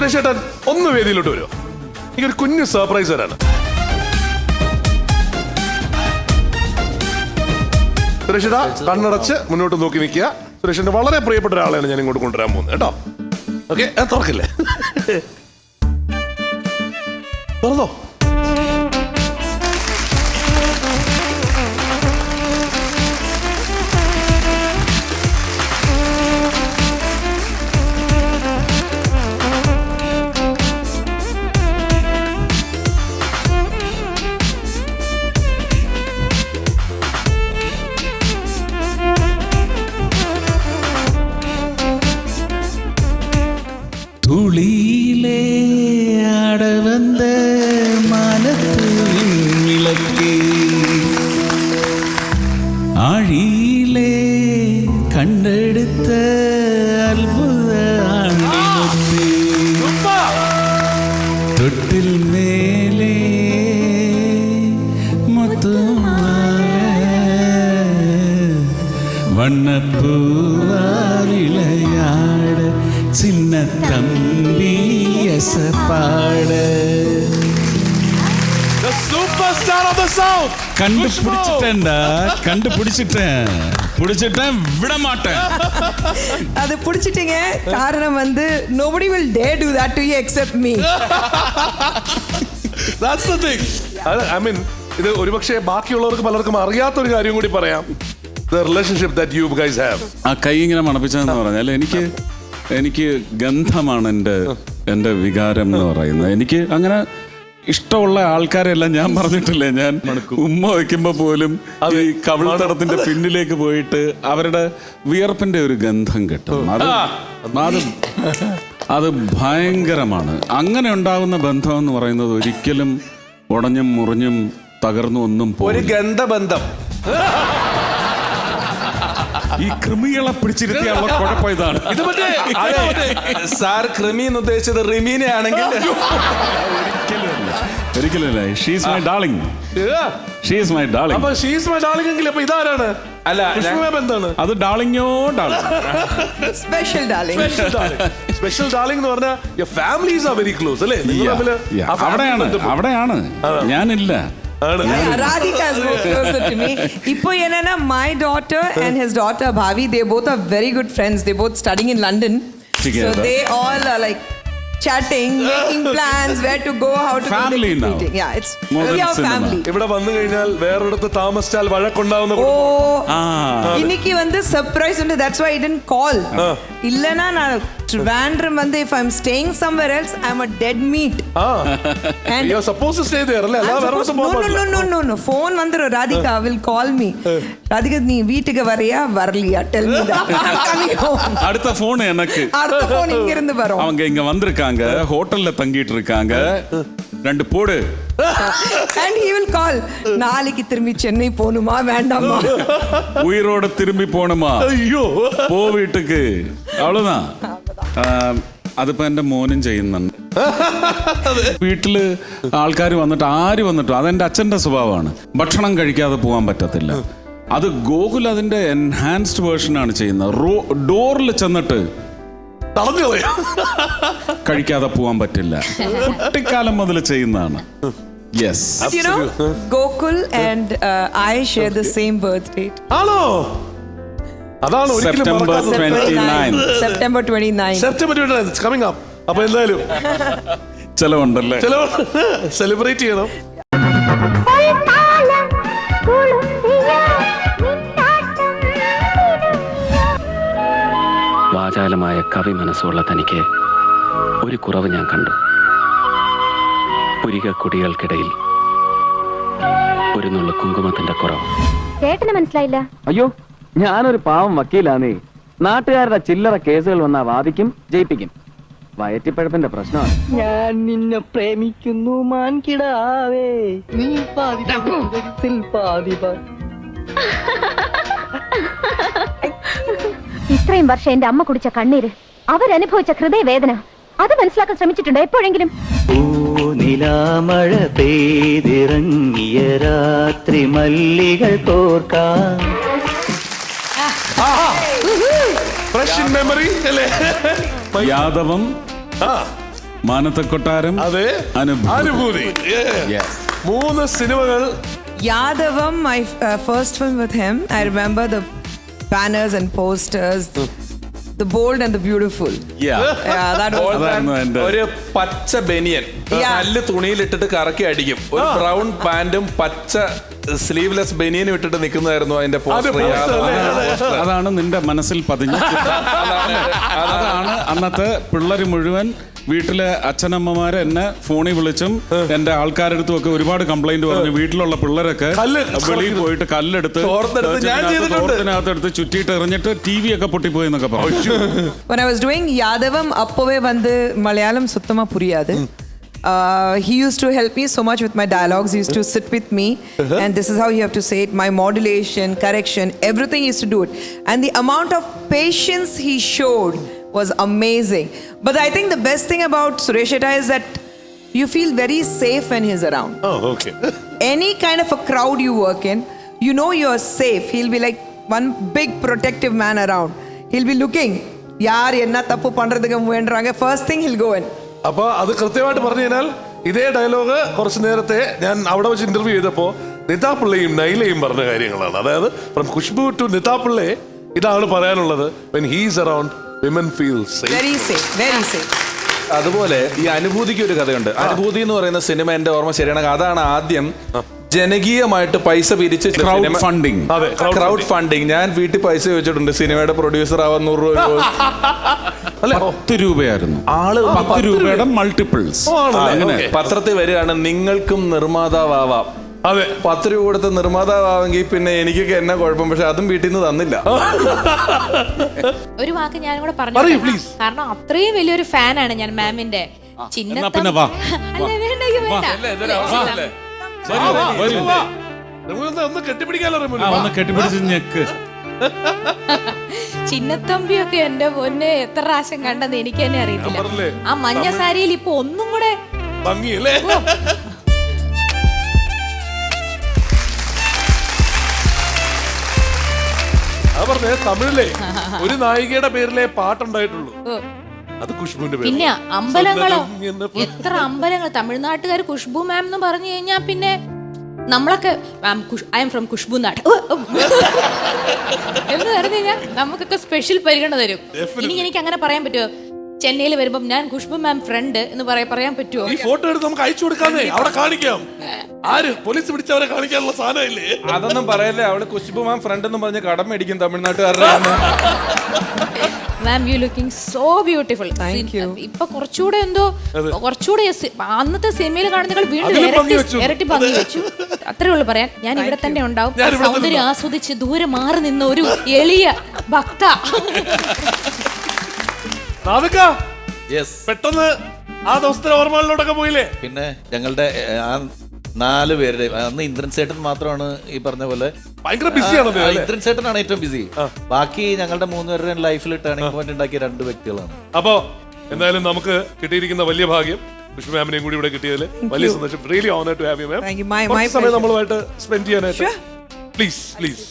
സുരേഷ് ഒന്ന് വേദിയിലോട്ട് വരുമോ എനിക്കൊരു കുഞ്ഞു സർപ്രൈസ് തരാണ് സുരേഷിത കണ്ണടച്ച് മുന്നോട്ട് നോക്കി നിൽക്കുക. സുരേഷിന്റെ വളരെ പ്രിയപ്പെട്ട ഒരാളെയാണ് ഞാൻ ഇങ്ങോട്ട് കൊണ്ടുവരാൻ പോകുന്നത് കേട്ടോ? ഓക്കെ തുറക്കില്ലേ? തുറന്നോ? மொத்தமாக வண்ணப்பூவா விளையாட சின்ன தம்பி எசப்பாட The superstar of the south கண்டுபிடிச்சிட்டேன்டா கண்டுபிடிச்சிட்டேன் பிடிச்சிட்டேன் விட மாட்டேன் அது பிடிச்சிட்டீங்க காரணம் வந்து nobody will dare do that to you except me That's the thing. അത് ഐ മീൻ ഇത് ഒരുപക്ഷെ ബാക്കിയുള്ളവർക്ക് പലർക്കും അറിയാത്ത ഒരു കാര്യം കൂടി പറയാം The relationship that you guys have ആ കൈ ഇങ്ങനെ മണപ്പിച്ചതെന്ന് പറഞ്ഞാൽ എനിക്ക് എനിക്ക് ഗന്ധമാണ് എന്റെ എന്റെ വികാരം എന്ന് പറയുന്നത്. എനിക്ക് അങ്ങനെ ഇഷ്ടമുള്ള ആൾക്കാരെല്ലാം ഞാൻ പറഞ്ഞിട്ടില്ലേ? ഞാൻ ഉമ്മ വയ്ക്കുമ്പോ പോലും ഈ കവിൾത്തടത്തിന്റെ പിന്നിലേക്ക് പോയിട്ട് അവരുടെ വിയർപ്പിന്റെ ഒരു ഗന്ധം കിട്ടും. അത് അത് അത് ഭയങ്കരമാണ്. അങ്ങനെ ഉണ്ടാകുന്ന ബന്ധം എന്ന് പറയുന്നത് ഒരിക്കലും ഉടഞ്ഞും മുറിഞ്ഞും തകർന്നു ഒന്നും ഒരു ഗന്ധബന്ധം. ഈ കൃമികളെ പിടിച്ചിരുത്തിയുള്ള കുഴപ്പം ഇതാണ്. ഇത് മറ്റേ അതെ, സാർ ക്രിമി എന്ന് ഉദ്ദേശിച്ചത് റിമീനെ ആണെങ്കിൽ she's my darling. She's my darling അപ്പൊ ഷീസ് മൈ ഡാർലിംഗ് എങ്കിൽ അപ്പൊ ഇതാരാണ്? അല്ല, ഞാൻ- അത് ഡാർലിംഗോ darling special darling special darling എന്ന് പറഞ്ഞാൽ ഫാമിലീസ് ആർ വെരി ക്ലോസ് അല്ലേ? നിങ്ങൾ തമ്മിൽ ആ family അവിടെയാണ്. അവിടെയാണ്. ഞാനില്ല. Radhika is more closer to me. Ipo Yenana, my daughter and his daughter Bhavi, they both are very good friends. They both studying in London. So Together. they all are like chatting, making plans, where to go, how to Family go. the now. meeting. Yeah, it's More we than are cinema. family. ഇവിടെ വന്നു കഴിഞ്ഞാൽ വേറൊരിടത്ത് താമസിച്ചാൽ വഴക്കുണ്ടാവുന്ന ഓ കുടുംബം. ആ இன்னைக்கு வந்து surprise ഉണ്ട് that's why I didn't call இல்லனா நான் ട്രിവാൻഡ്രം വന്ന് if I staying staying else else I am a dead meat you suppose to stay there இல்ல எல்லாம் வேற ஒருத்தன் போக மாட்டான் ஃபோன் வந்துரும். Radhika will call me Radhika நீ வீட்டுக்கு வரையா? வரலையா? டெல் மீ அடுத்த ஃபோன் எனக்கு. அடுத்த ஃபோன் இங்க இருந்து வரும். அவங்க இங்க வந்திருக்காங்க ஹோட்டல்ல தங்கிட்டு இருக்காங்க. ரெண்டு போடு. அண்ட் ஹி வில் கால் நாளைக்கு திரும்பி சென்னை போணுமா வேண்டாமா? உயிரோட திரும்பி போணுமா ஐயோ. போ வீட்டுக்கு. அவ்வளவுதான். അതിപ്പോ എന്റെ മോനും ചെയ്യുന്നുണ്ട്. വീട്ടിൽ ആൾക്കാർ വന്നിട്ട് ആര് വന്നിട്ടും അതെന്റെ അച്ഛന്റെ സ്വഭാവമാണ്. ഭക്ഷണം കഴിക്കാതെ പോകാൻ പറ്റത്തില്ല. അത് ഗോകുൽ അതിന്റെ എൻഹാൻസ്ഡ് വേർഷൻ ആണ് ചെയ്യുന്നത്. റോ ഡോറിൽ ചെന്നിട്ട് തളഞ്ഞു കഴിക്കാതെ പോകാൻ പറ്റില്ല. കുട്ടിക്കാലം മുതൽ ചെയ്യുന്നതാണ്. Yes and I share the same birth date. ആണോ? അതാണ് 29. September 29 September twenty coming up അപ്പൊ എന്തായാലും ചെലവുണ്ടല്ലേ? ചെലവ് സെലിബ്രേറ്റ് ചെയ്യണം. വാചാലമായ കവി മനസ്സുള്ള തനിക്ക് ഒരു കുറവ് ഞാൻ കണ്ടു. പുരിക കുടികൾക്കിടയിൽ ഒരു നുള്ള കുങ്കുമത്തിന്റെ കുറവ്. ചേട്ടന് മനസ്സിലായില്ല. അയ്യോ ഞാനൊരു പാവം വക്കീലാന്നേ നാട്ടുകാരുടെ ചില്ലറ കേസുകൾ വന്നാ വാദിക്കും ജയിപ്പിക്കും. വയറ്റിപ്പഴപ്പിന്റെ പ്രശ്നമാണ്. ഞാൻ നിന്നെ പ്രേമിക്കുന്നു മാൻകിടാവേ. നീ പാതി ഇത്രയും വർഷം എന്റെ അമ്മ കുടിച്ച കണ്ണീര് അവരനുഭവിച്ച ഹൃദയവേദന അത് മനസ്സിലാക്കാൻ ശ്രമിച്ചിട്ടുണ്ടോ എപ്പോഴെങ്കിലും? നിലാമഴ പെയ്തിറങ്ങിയ രാത്രി മല്ലികൾ കോർക്കാൻ മെമ്മറി യാദവം മാനത്തക്കൊട്ടാരം അതെ. അനുഭൂതി. മൂന്ന് സിനിമകൾ. Yadavam my first film with him I remember the banners and posters the bold and the beautiful ഒരു പച്ച ബനിയൻ. നല്ല തുണിയിൽ ഇട്ടിട്ട് കറക്കി അടിക്കും. ഒരു ബ്രൗൺ പാൻറും പച്ച സ്ലീവ്ലെസ് ബനിയൻ വിട്ടിട്ട് നിൽക്കുന്നതായിരുന്നു അതിന്റെ പോസ്റ്റർ അതാണ് നിന്റെ മനസ്സിൽ പതിഞ്ഞ അതാണ് അന്നത്തെ പിള്ളേർ മുഴുവൻ വീട്ടിലെ അച്ഛനമ്മമാരെ എന്നെ ഫോണിൽ വിളിച്ചും എന്റെ ആൾക്കാരെടുത്തും ഒക്കെ ഒരുപാട് കംപ്ലൈന്റ് പറഞ്ഞു. വീട്ടിലുള്ള പിള്ളേരൊക്കെ വെളിയിൽ പോയിട്ട് കല്ലെടുത്ത് തോർത്തിനകത്തെടുത്ത് ചുറ്റിയിട്ട് എറിഞ്ഞിട്ട് ടി വി ഒക്കെ പൊട്ടിപ്പോയി എന്നൊക്കെ പറഞ്ഞു. യാദവം അപ്പോവേ വന്ന് Malayalam സുത്തമാ പുരിയാതെ. Uh, he used to help me so much with my dialogues. He used to sit with me, uh-huh. and this is how you have to say it. My modulation, correction, everything he used to do it. And the amount of patience he showed was amazing. But I think the best thing about Suresheta is that you feel very safe when he's around. Oh, okay. Any kind of a crowd you work in, you know you're safe. He'll be like one big protective man around. He'll be looking. யார் என்ன தப்பு பண்றதுக்கு முயன்றாங்க first thing ஹில் கோவன் അപ്പോൾ അത് കൃത്യമായിട്ട് പറഞ്ഞു കഴിഞ്ഞാൽ ഇതേ ഡയലോഗ് കുറച്ച് നേരത്തെ ഞാൻ അവിടെ വെച്ച് ഇന്റർവ്യൂ ചെയ്തപ്പോൾ നിതാപിള്ളയും നൈലയും പറഞ്ഞ കാര്യങ്ങളാണ്. അതായത് ഫ്രം ഖുഷ്ബു ടു നിതാപിള്ളെ ഇതാണ് പറയാനുള്ളത് ഹീസ് അറൌണ്ട് വിമൻ ഫീൽ അതുപോലെ ഈ അനുഭൂതിക്ക് ഒരു കഥയുണ്ട്. അനുഭൂതി എന്ന് പറയുന്ന സിനിമ എന്റെ ഓർമ്മ ശരിയാണ്. അതാണ് ആദ്യം ജനകീയമായിട്ട് പൈസ പിരിച്ച് ക്രൗഡ് ഫണ്ടിങ് അതെ ക്രൗഡ് ഫണ്ടിങ് ഞാൻ വീട്ടിൽ പൈസ ചോദിച്ചിട്ടുണ്ട് സിനിമയുടെ പ്രൊഡ്യൂസർ ആവാൻ നൂറ് രൂപ അല്ലെ? പത്ത് രൂപയായിരുന്നു. ആൾ പത്ത് രൂപയുടെ മൾട്ടിപ്പിൾസ് അങ്ങനെ. പത്രത്തിൽ വരികയാണ് നിങ്ങൾക്കും നിർമ്മാതാവാം അതെ. പത്ത് രൂപ കൊടുത്ത് നിർമ്മാതാവാമെങ്കിൽ പിന്നെ എനിക്കൊക്കെ എന്നാ കുഴപ്പം? പക്ഷെ അതും വീട്ടിൽ നിന്ന് തന്നില്ല. ഒരു വാക്ക് ഞാനും കൂടെ പറഞ്ഞു. കാരണം അത്രയും വലിയൊരു ഫാനാണ് ഞാൻ മാമിന്റെ പിന്നെ വാ. ഒന്ന് കെട്ടിപ്പിടിക്കാലോ റെമുല ഒന്ന് കെട്ടിപ്പിടിച്ച് ഞെക്ക്. ചിന്നത്തമ്പിയൊക്കെ എന്റെ പൊന്നെ എത്ര പ്രാവശ്യം കണ്ടെന്ന് എനിക്ക് തന്നെ? അറിയത്തില്ല. ആ മഞ്ഞ സാരിയിൽ ഇപ്പൊ ഒന്നും കൂടെ ഭംഗിയല്ലേ? പറഞ്ഞേ തമിഴിലെ ഒരു നായികയുടെ പേരിലെ പാട്ടുണ്ടായിട്ടുള്ളൂ. അത് ഖുഷ്ബുവിന്റെ പേര് പിന്നെ അമ്പലങ്ങളോ? എത്ര അമ്പലങ്ങൾ? തമിഴ്നാട്ടുകാർ ഖുഷ്ബു മാം എന്ന് പറഞ്ഞു കഴിഞ്ഞാൽ പിന്നെ നമ്മളൊക്കെ ഐ എം ഫ്രം ഖുഷ്ബു നാട്. എന്ന് പറഞ്ഞു കഴിഞ്ഞാൽ നമുക്കൊക്കെ സ്പെഷ്യൽ പരിഗണന തരും. ഇനി എനിക്ക് അങ്ങനെ പറയാൻ പറ്റുമോ ചെന്നൈയിൽ വരുമ്പോ ഞാൻ ഖുഷ്ബു മാം ഫ്രണ്ട് എന്ന് പറയാൻ പറയാൻ പറ്റുമോ ഈ ഫോട്ടോ എടുത്ത് നമുക്ക് അയച്ചു കൊടുക്കാന്നേ. അവിടെ കാണിക്കാം. ആര്? പോലീസ് പിടിച്ചവരെ കാണിക്കാനുള്ള സാധനം ഇല്ലേ അതൊന്നും പറയല്ലേ അവൾ ഖുഷ്ബു മാം ഫ്രണ്ട് എന്ന് പറഞ്ഞ് കടം മേടിക്കും തമിഴ്നാട്ടുകാരുടെ. Ma'am you looking so beautiful Thank you. ഇപ്പൊ കുറച്ചുകൂടെ എന്തോ കുറച്ചുകൂടെ അന്നത്തെ സിനിമയിൽ കാണുന്നതിനേക്കാൾ വീണ്ടും ഇരട്ടി ഭംഗി വെച്ചു. അത്രേ ഉള്ളൂ പറയാൻ. ഞാൻ ഇവിടെ തന്നെ ഉണ്ടാവും. സൗന്ദര്യം ആസ്വദിച്ച് ദൂരെ മാറി നിന്ന ഒരു എളിയ ഭക്ത. പെട്ടെന്ന് ആ ദിവസത്തെ ഓർമ്മകളിലോട്ടൊക്കെ പോയില്ലേ? പിന്നെ ഞങ്ങളുടെ ആ നാല് പേരുടെ അന്ന് ഇന്ദ്രൻ സേട്ടൻ മാത്രമാണ് ഈ പറഞ്ഞ പോലെ ഭയങ്കര ബിസിയാണ് ഇന്ദ്രൻ ചേട്ടനാണ് ഏറ്റവും ബിസി ബാക്കി ഞങ്ങളുടെ മൂന്നുപേരുടെ ലൈഫിൽ ടേണിംഗ് പോയിന്റ് ഉണ്ടാക്കിയ രണ്ട് വ്യക്തികളാണ്. അപ്പോ എന്തായാലും നമുക്ക് കിട്ടിയിരിക്കുന്ന വലിയ ഭാഗ്യം വിഷ്ണു മാമിനെയും കൂടി ഇവിടെ കിട്ടിയതിൽ വലിയ സന്തോഷം. Really honour to have you ma'am സമയം. നമ്മളുമായിട്ട് സ്പെൻഡ് ചെയ്യാനായിട്ട്. Please please